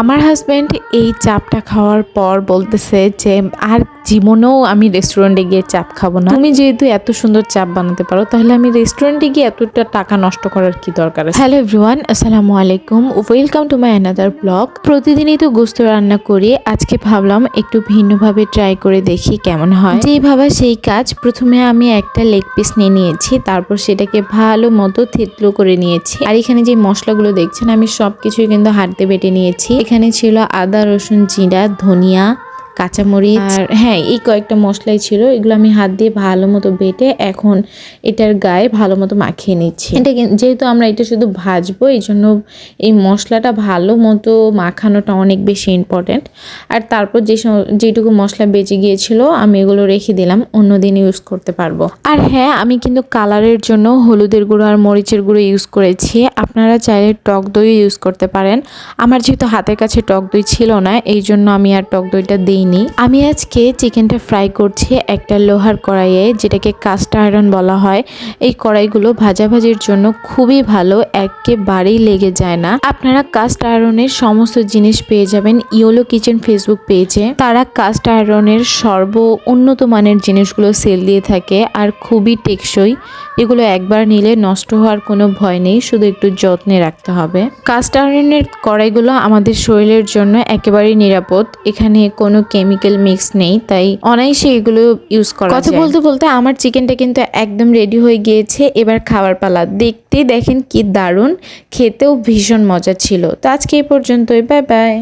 আমার হাজব্যান্ড এই চাপটা খাওয়ার পর বলতেছে যে, আর জীবনেও আমি রেস্টুরেন্টে গিয়ে চাপ খাব না। তুমি যেহেতু এত সুন্দর চাপ বানাতে পারো, তাহলে আমি রেস্টুরেন্টে গিয়ে এতটা টাকা নষ্ট করার কি দরকার হ্যালো এভরিওয়ান আসসালামু আলাইকুম। Welcome to my another blog প্রতিদিনই তো গোস্ত রান্না করি। আজকে ভাবলাম একটু ভিন্নভাবে ট্রাই করে দেখি কেমন হয়। যেই ভাবা সেই কাজ, প্রথমে আমি একটা লেগ পিস নিয়ে নিয়েছি, তারপর সেটাকে ভালো মতো থেতলো করে নিয়েছি। আর এখানে যে মশলাগুলো দেখছেন, আমি সব কিছুই কিন্তু হাতে বেটে নিয়েছি। এখানে ছিল আদা রসুন জিরা ধনিয়া কাঁচামরিচ। আর হ্যাঁ এই কয়েকটা মশলাই ছিল এগুলো আমি হাত দিয়ে ভালো মতো বেটে এখন এটার গায়ে ভালো মতো মাখিয়ে নিচ্ছি। এটা যেহেতু আমরা এটা শুধু ভাজবো এই জন্য এই মশলাটা ভালো মতো মাখানোটা অনেক বেশি ইম্পর্ট্যান্ট আর তারপর যে যেটুকু মশলা বেঁচে গিয়েছিল আমি এগুলো রেখে দিলাম অন্য দিন ইউজ করতে পারব। আর হ্যাঁ আমি কিন্তু কালারের জন্য হলুদের গুঁড়ো আর মরিচের গুঁড়ো ইউজ করেছি। আপনারা চাইলে টক দই ইউজ করতে পারেন। আমার যেহেতু হাতের কাছে টক দই ছিল না এই জন্য আমি আর টক দইটা দিইনি আমি আজকে চিকেনটা ফ্রাই করছি একটা লোহার কড়াইয়ে, যেটাকে কাস্ট আয়রন বলা হয়। এই কড়াইগুলো ভাজাভাজির জন্য খুবই ভালো, একেবারেই লেগে যায় না। আপনারা কাস্ট আয়রনের সমস্ত জিনিস পেয়ে যাবেন ইয়োলো কিচেন ফেসবুক পেজে। তারা কাস্ট আয়রনের সর্ব উন্নত মানের জিনিসগুলো সেল দিয়ে থাকে আর খুবই টেকসই। এগুলো একবার নিলে নষ্ট হওয়ার কোনো ভয় নেই, শুধু একটু যত্নে রাখতে হবে। কাস্ট আয়রনের কড়াইগুলো আমাদের শরীরের জন্য একেবারেই নিরাপদ। এখানে কোনো কেমিক্যাল মিক্স নেই তাই অনায়াসে এগুলো ইউজ করা কথা বলতে বলতে আমার চিকেনটা কিন্তু একদম রেডি হয়ে গিয়েছে এবার খাওয়ার পালা। দেখতে দেখেন কি দারুণ খেতেও ভীষণ মজা ছিল। তো আজকে এই পর্যন্তই বাই বাই